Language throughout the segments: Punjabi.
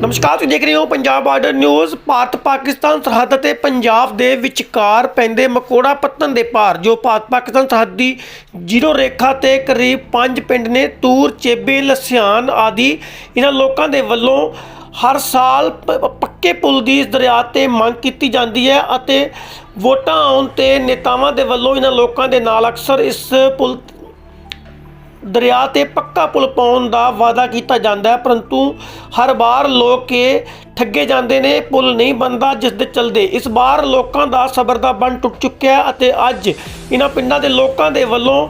ਨਮਸਕਾਰ, ਤੁਸੀਂ ਦੇਖ ਰਹੇ ਹੋ ਪੰਜਾਬ ਬਾਰਡਰ ਨਿਊਜ਼। ਭਾਰਤ, ਪਾਕਿਸਤਾਨ ਸਰਹੱਦ ਤੇ ਪੰਜਾਬ ਦੇ ਵਿਚਕਾਰ ਪੈਂਦੇ ਮਕੋੜਾ ਪੱਤਨ ਦੇ ਪਾਰ, ਜੋ ਭਾਰਤ, ਪਾਕਿਸਤਾਨ ਸਰਹੱਦ ਦੀ ਜ਼ੀਰੋ ਰੇਖਾ ਤੇ ਕਰੀਬ 5 ਪਿੰਡ ਨੇ ਤੂਰ, ਚੇਬੇ ਲਸਿਆਨ ਆਦਿ ਇਹਨਾਂ ਲੋਕਾਂ ਦੇ ਵੱਲੋਂ ਹਰ ਸਾਲ ਪੱਕੇ ਪੁਲ ਦੀ ਇਸ ਦਰਿਆ ਤੇ ਮੰਗ ਕੀਤੀ ਜਾਂਦੀ ਹੈ ਅਤੇ ਵੋਟਾਂ ਆਉਣ ਤੇ ਨੇਤਾਵਾਂ ਦੇ ਵੱਲੋਂ ਇਹਨਾਂ ਲੋਕਾਂ ਦੇ ਨਾਲ ਅਕਸਰ ਇਸ ਪੁਲ ਦਰਿਆ ਤੇ ਪੱਕਾ ਪੁਲ ਪਾਉਣ ਦਾ ਵਾਅਦਾ ਕੀਤਾ ਜਾਂਦਾ ਹੈ, ਪਰੰਤੂ ਹਰ ਵਾਰ ਲੋਕ ਇਹ ਠੱਗੇ ਜਾਂਦੇ ਨੇ, ਪੁਲ ਨਹੀਂ ਬਣਦਾ ਜਿਸ ਦੇ ਚਲਦੇ। ਇਸ ਵਾਰ ਲੋਕਾਂ ਦਾ ਸਬਰ ਦਾ ਬੰਨ ਟੁੱਟ ਚੁੱਕਿਆ ਅਤੇ ਅੱਜ ਇਹਨਾਂ ਪਿੰਡਾਂ ਦੇ ਲੋਕਾਂ ਦੇ ਵੱਲੋਂ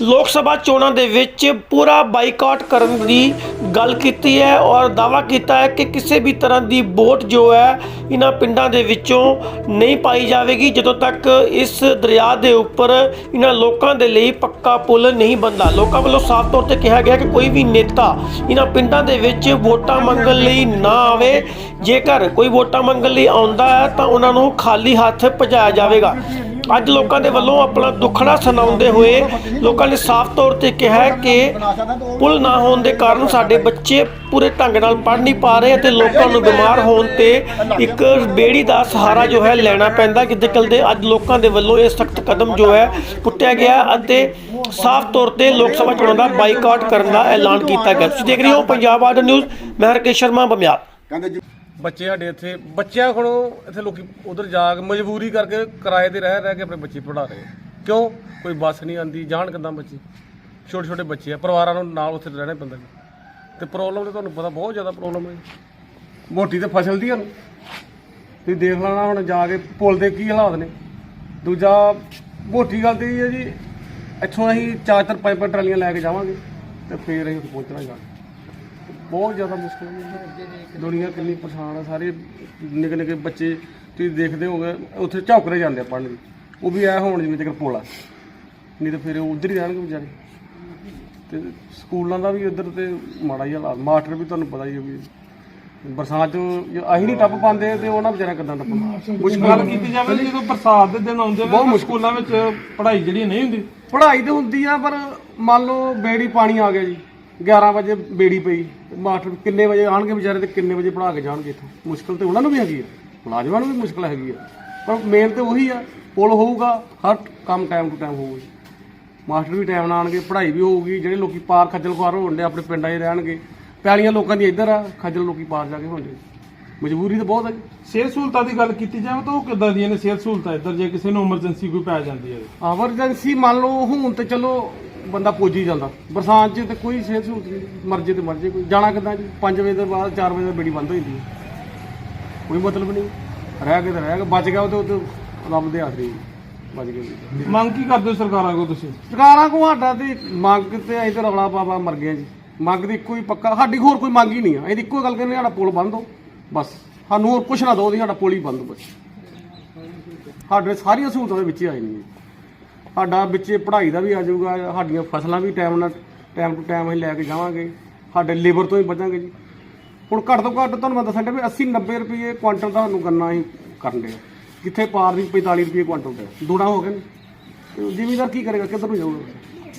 ਲੋਕ ਸਭਾ ਚੋਣਾਂ ਦੇ ਵਿੱਚ ਪੂਰਾ ਬਾਈਕਾਟ ਕਰਨ ਦੀ ਗੱਲ ਕੀਤੀ ਹੈ ਔਰ ਦਾਵਾ ਕੀਤਾ ਹੈ ਕਿ ਕਿਸੇ ਵੀ ਤਰ੍ਹਾਂ ਦੀ ਵੋਟ ਜੋ ਹੈ ਇਹਨਾਂ ਪਿੰਡਾਂ ਦੇ ਵਿੱਚੋਂ ਨਹੀਂ ਪਾਈ ਜਾਵੇਗੀ, ਜਦੋਂ ਤੱਕ ਇਸ ਦਰਿਆ ਦੇ ਉੱਪਰ ਇਹਨਾਂ ਲੋਕਾਂ ਦੇ ਲਈ ਪੱਕਾ ਪੁਲ ਨਹੀਂ ਬਣਦਾ। ਲੋਕਾਂ ਵੱਲੋਂ ਸਾਫ਼ ਤੌਰ ਤੇ ਕਿਹਾ ਗਿਆ ਕਿ ਕੋਈ ਵੀ ਨੇਤਾ ਇਹਨਾਂ ਪਿੰਡਾਂ ਦੇ ਵਿੱਚ ਵੋਟਾਂ ਮੰਗਣ ਲਈ ਨਾ ਆਵੇ। ਜੇਕਰ ਕੋਈ ਵੋਟਾਂ ਮੰਗਣ ਲਈ ਆਉਂਦਾ ਹੈ ਤਾਂ ਉਹਨਾਂ ਨੂੰ ਖਾਲੀ ਹੱਥ ਭਜਾਇਆ ਜਾਵੇਗਾ। ਅੱਜ ਲੋਕਾਂ ਦੇ ਵੱਲੋਂ ਆਪਣਾ ਦੁੱਖੜਾ ਸੁਣਾਉਂਦੇ ਹੋਏ ਲੋਕਾਂ ਨੇ ਸਾਫ਼ ਤੌਰ ਤੇ ਕਿਹਾ ਕਿ ਪੁਲ ਨਾ ਹੋਣ ਦੇ ਕਾਰਨ ਸਾਡੇ ਬੱਚੇ ਪੂਰੇ ਢੰਗ ਨਾਲ ਪੜ੍ਹ ਨਹੀਂ ਪਾ ਰਹੇ ਅਤੇ ਲੋਕਾਂ ਨੂੰ ਬਿਮਾਰ ਹੋਣ ਤੇ ਇੱਕ ਬੇੜੀ ਦਾ ਸਹਾਰਾ ਜੋ ਹੈ ਲੈਣਾ ਪੈਂਦਾ ਕਿਤੇ ਚਲਦੇ ਅੱਜ ਲੋਕਾਂ ਦੇ ਵੱਲੋਂ ਇਹ ਸਖਤ ਕਦਮ ਜੋ ਹੈ ਪੁੱਟਿਆ ਗਿਆ ਅਤੇ ਸਾਫ਼ ਤੌਰ ਤੇ ਲੋਕ ਸਭਾ ਚੋਣਾਂ ਦਾ ਬਾਈਕਾਟ ਕਰਨ ਦਾ ਐਲਾਨ ਕੀਤਾ ਗਿਆ। ਤੁਸੀਂ ਦੇਖ ਰਹੇ ਹੋ ਪੰਜਾਬ ਆਰਡਰ ਨਿਊਜ਼, ਮੈਂ ਹਰਕੇਸ਼ ਸ਼ਰਮਾ, ਬਮਿਆਲ। ਬੱਚੇ ਸਾਡੇ ਇੱਥੇ, ਬੱਚਿਆਂ ਕੋਲੋਂ ਇੱਥੇ ਲੋਕੀ ਉਧਰ ਜਾ ਕੇ ਮਜਬੂਰੀ ਕਰਕੇ ਕਿਰਾਏ ਤੇ ਰਹਿ ਰਹਿ ਕੇ ਆਪਣੇ ਬੱਚੇ ਪੜ੍ਹਾ ਰਹੇ ਕਿਉਂ? ਕੋਈ ਬੱਸ ਨਹੀਂ ਆਂਦੀ ਜਾਣ ਕਿੱਦਾਂ ਬੱਚੇ? ਛੋਟੇ ਛੋਟੇ ਬੱਚੇ ਆ, ਪਰਿਵਾਰਾਂ ਨੂੰ ਨਾਲ ਉੱਥੇ ਰਹਿਣਾ ਪੈਂਦਾ ਜੀ। ਤੇ ਪ੍ਰੋਬਲਮ ਤੇ ਤੁਹਾਨੂੰ ਪਤਾ ਬਹੁਤ ਜ਼ਿਆਦਾ ਪ੍ਰੋਬਲਮ ਹੈ ਮੋਟੀ ਤੇ ਫਸਲ ਦੀ ਹਨ ਤੁਸੀਂ ਦੇਖ ਲੈਣਾ ਹੁਣ ਜਾ ਕੇ ਪੁਲ ਦੇ ਕੀ ਹਾਲਾਤ ਨੇ। ਦੂਜਾ ਮੋਟੀ ਗੱਲ ਤੇ ਇਹ ਹੈ ਜੀ, ਇੱਥੋਂ ਅਸੀਂ ਚਾਰ ਚਾਰ, ਪੰਜ ਪੰਜ ਟਰਾਲੀਆਂ ਲੈ ਕੇ ਜਾਵਾਂਗੇ ਤੇ ਫੇਰ ਅਸੀਂ ਉੱਥੇ ਪਹੁੰਚਣਾ ਜਾ ਬਹੁਤ ਜ਼ਿਆਦਾ ਮੁਸ਼ਕਲ ਹੈ। ਦੁਨੀਆ ਕਿੰਨੀ ਪਰੇਸ਼ਾਨ ਆ ਸਾਰੇ ਨਿੱਕੇ ਨਿੱਕੇ ਬੱਚੇ ਤੁਸੀਂ ਦੇਖਦੇ ਹੋਗੇ ਉੱਥੇ ਝੌਕਰੇ ਜਾਂਦੇ ਆ ਪੜ੍ਹਨ ਲਈ। ਉਹ ਵੀ ਐ ਹੋਣ ਜਿਵੇਂ ਤੱਕ ਪੋਲਾ ਨਹੀਂ ਤਾਂ ਫਿਰ ਉਹ ਉਧਰ ਹੀ ਰਹਿਣਗੇ ਵਿਚਾਰੇ। ਤੇ ਸਕੂਲਾਂ ਦਾ ਵੀ ਉਧਰ ਤੇ ਮਾੜਾ ਹੀ ਹਾਲਾਤ। ਮਾਸਟਰ ਵੀ ਤੁਹਾਨੂੰ ਪਤਾ ਹੀ ਹੈ ਵੀ ਬਰਸਾਤ ਚ ਅਸੀਂ ਨਹੀਂ ਟੱਪ ਪਾਉਂਦੇ ਤੇ ਉਹਨਾਂ ਵਿਚਾਰਿਆਂ ਕਿੱਦਾਂ ਟੱਪਣਾ ਮੁਸ਼ਕਲ ਗੱਲ ਕੀਤੀ ਜਾਵੇ ਜਦੋਂ ਬਰਸਾਤ ਦੇ ਦਿਨ ਆਉਂਦੇ ਬਹੁਤ ਨੇ। ਸਕੂਲਾਂ ਵਿੱਚ ਪੜ੍ਹਾਈ ਜਿਹੜੀ ਨਹੀਂ ਹੁੰਦੀ? ਪੜ੍ਹਾਈ ਤੇ ਹੁੰਦੀ ਆ ਪਰ ਮੰਨ ਲਓ ਬੇੜੀ ਪਾਣੀ ਆ ਗਿਆ ਜੀ। 11 ਵਜੇ ਬੇੜੀ ਪਈ ਮਾਸਟਰ ਕਿੰਨੇ ਵਜੇ ਆਣਗੇ ਵਿਚਾਰੇ ਤੇ ਕਿੰਨੇ ਵਜੇ ਪੜ੍ਹਾ ਕੇ ਜਾਣਗੇ ਇੱਥੋਂ? ਮੁਸ਼ਕਲ ਤੇ ਉਹਨਾਂ ਨੂੰ ਵੀ ਹੈਗੀ ਆ ਮੁਲਾਜ਼ਮਾਂ ਨੂੰ ਵੀ ਮੁਸ਼ਕਲ ਹੈਗੀ ਆ। ਪਰ ਮੇਨ ਤੇ ਉਹੀ ਆ ਪੁਲ ਹੋਊਗਾ ਹਰ ਕੰਮ ਟਾਈਮ ਟੂ ਟਾਈਮ ਹੋਊਗਾ। ਮਾਸਟਰ ਵੀ ਟਾਈਮ ਨਾਲ ਆਣਗੇ ਪੜ੍ਹਾਈ ਵੀ ਹੋਊਗੀ ਜਿਹੜੇ ਲੋਕੀ ਪਾਰ ਖੱਜਲ ਖੁਆਰ ਹੋਣ ਦੇ ਆਪਣੇ ਪਿੰਡਾਂ 'ਚ ਰਹਿਣਗੇ। ਪੈਲੀਆਂ ਲੋਕਾਂ ਦੀ ਇੱਧਰ ਆ ਖੱਜਲ ਲੋਕੀ ਪਾਰ ਜਾ ਕੇ ਹੋਣਗੇ ਮਜਬੂਰੀ ਤਾਂ ਬਹੁਤ ਹੈ ਸਿਹਤ ਸਹੂਲਤਾਂ ਦੀ ਗੱਲ ਕੀਤੀ ਜਾਵੇ ਤਾਂ ਉਹ ਕਿੱਦਾਂ ਦੀਆਂ ਨੇ ਸਿਹਤ ਸਹੂਲਤਾਂ? ਇੱਧਰ ਜੇ ਕਿਸੇ ਨੂੰ ਐਮਰਜੈਂਸੀ ਕੋਈ ਪੈ ਜਾਂਦੀ ਹੈ ਐਮਰਜੈਂਸੀ ਮੰਨ ਲਓ ਹੁਣ ਤੇ ਚਲੋ ਬੰਦਾ ਪੁੱਜ ਹੀ ਜਾਂਦਾ। ਬਰਸਾਤ 'ਚ ਤੇ ਕੋਈ ਸਿਹਤ ਸਹੂਲਤ ਨਹੀਂ ਮਰਜ਼ੀ ਤੇ ਮਰਜ਼ੀ ਕੋਈ ਜਾਣਾ ਕਿੱਦਾਂ ਜੀ? 5 ਵਜੇ ਤੋਂ ਬਾਅਦ 4 ਵਜੇ ਤੱਕ ਬੇੜੀ ਬੰਦ ਹੋ ਜਾਂਦੀ ਹੈ। ਕੋਈ ਮਤਲਬ ਨਹੀਂ। ਰਹਿ ਕੇ ਤੇ ਰਹਿ ਗਿਆ ਬਚ ਗਿਆ ਉਹ ਤੇ ਰੱਬ ਦੇ ਆਸਰੇ ਹੀ ਬਚ ਗਿਆ। ਮੰਗ ਕੀ ਕਰਦੇ ਹੋ ਸਰਕਾਰਾਂ ਕੋਲ ਤੁਸੀਂ? ਸਰਕਾਰਾਂ ਕੋ ਸਾਡਾ ਤੇ ਮੰਗ ਤੇ ਅਸੀਂ ਤੇ ਰੌਲਾ ਬਾਬਾ ਮਰ ਗਏ ਜੀ। ਮੰਗ ਦੀ ਇੱਕੋ ਹੀ ਪੱਕਾ ਸਾਡੀ ਹੋਰ ਕੋਈ ਮੰਗ ਹੀ ਨਹੀਂ ਆ। ਇਹਦੀ ਇੱਕੋ ਗੱਲ ਕਹਿੰਦੇ ਸਾਡਾ ਪੁਲ ਬੰਦ ਹੋ ਬਸ। ਸਾਨੂੰ ਹੋਰ ਕੁਛ ਨਾ ਦੋ ਦੀ ਸਾਡਾ ਪੁਲ ਹੀ ਬੰਦ ਬਸ ਸਾਡੇ ਸਾਰੀਆਂ ਸਹੂਲਤਾਂ ਦੇ ਵਿੱਚ ਹੀ ਆ ਜਾਂਦੀਆਂ। ਸਾਡਾ ਵਿੱਚੇ ਪੜ੍ਹਾਈ ਦਾ ਵੀ ਆ ਜਾਊਗਾ ਸਾਡੀਆਂ ਫਸਲਾਂ ਵੀ ਟਾਈਮ ਨਾਲ ਟਾਈਮ ਟੂ ਟਾਈਮ ਅਸੀਂ ਲੈ ਕੇ ਜਾਵਾਂਗੇ ਸਾਡੇ ਲੇਬਰ ਤੋਂ ਹੀ ਬਚਾਂਗੇ ਜੀ। ਹੁਣ ਘੱਟ ਤੋਂ ਘੱਟ ਤੁਹਾਨੂੰ ਮੈਂ ਡਿਆ ਵੀ 80 90 ਰੁਪਏ ਕੁਆਂਟਲ ਦਾ ਸਾਨੂੰ ਗੰਨਾ ਅਸੀਂ ਕਰਨ ਦੇ ਕਿੱਥੇ ਪਾਰ ਦੀ 45 ਰੁਪਏ ਕੁਆਂਟਲ ਦਾ ਦੂਣਾ ਹੋ ਗਿਆ ਨੇ। ਜ਼ਿਮੀਦਾਰ ਕੀ ਕਰੇਗਾ ਕਿੱਧਰ ਨੂੰ ਜਾਊਗਾ?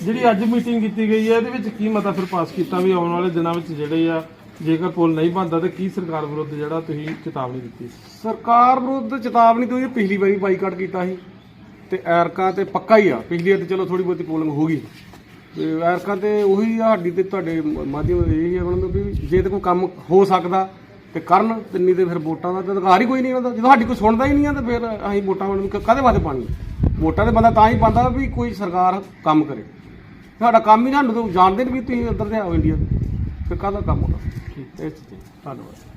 ਜਿਹੜੀ ਅੱਜ ਮੀਟਿੰਗ ਕੀਤੀ ਗਈ ਹੈ ਇਹਦੇ ਵਿੱਚ ਕੀ ਮਤਾ ਫਿਰ ਪਾਸ ਕੀਤਾ ਵੀ ਆਉਣ ਵਾਲੇ ਦਿਨਾਂ ਵਿੱਚ ਜਿਹੜੇ ਆ ਜੇਕਰ ਪੁਲ ਨਹੀਂ ਬਣਦਾ ਤੇ ਕੀ ਸਰਕਾਰ ਵਿਰੁੱਧ ਜਿਹੜਾ ਤੁਸੀਂ ਚੇਤਾਵਨੀ ਦਿੱਤੀ? ਸਰਕਾਰ ਵਿਰੁੱਧ ਚੇਤਾਵਨੀ ਤੋਂ ਇਹ ਪਿਛਲੀ ਵਾਰੀ ਬਾਈਕਾਟ ਕੀਤਾ ਸੀ। ਤੇ ਐਰਕਾਂ ਤੇ ਪੱਕਾ ਹੀ ਆ। ਪਿਛਲੀ ਤੇ ਚਲੋ ਥੋੜੀ ਬਹੁਤੀ ਪੋਲਿੰਗ ਹੋ ਗਈ। ਤੇ ਐਰਕਾਂ ਤੇ ਉਹੀ ਆ ਸਾਡੀ ਤੇ ਤੁਹਾਡੇ ਮਾਧਿਅਮ ਦੇ ਇਹੀ ਆ ਬਣਨ ਵੀ ਜੇ ਤੇ ਕੋਈ ਕੰਮ ਹੋ ਸਕਦਾ ਤੇ ਕਰਨ ਤੇ ਨਹੀਂ ਤੇ ਫਿਰ ਵੋਟਾਂ ਦਾ ਤਾਂ ਅਧਿਕਾਰ ਹੀ ਕੋਈ ਨਹੀਂ ਉਹਨਾਂ ਦਾ। ਜਦੋਂ ਸਾਡੀ ਕੋਈ ਸੁਣਦਾ ਹੀ ਨਹੀਂ ਆ ਤੇ ਫਿਰ ਅਸੀਂ ਵੋਟਾਂ ਨੂੰ ਕਾਹਦੇ ਵਾਸਤੇ ਪਾਣੀ ਵੋਟਾਂ ਤੇ ਬੰਦਾ ਤਾਂ ਹੀ ਪਾਉਂਦਾ ਵੀ ਕੋਈ ਸਰਕਾਰ ਕੰਮ ਕਰੇ। ਸਾਡਾ ਕੰਮ ਹੀ ਸਾਨੂੰ ਜਾਣਦੇ ਨਹੀਂ ਵੀ ਤੁਸੀਂ ਉੱਧਰ ਦੇ ਆਓ ਇੰਡੀਆ ਤੇ। ਫਿਰ ਕਾਹਦਾ ਕੰਮ ਹੋਣਾ? ਠੀਕ ਹੈ। ਧੰਨਵਾਦ।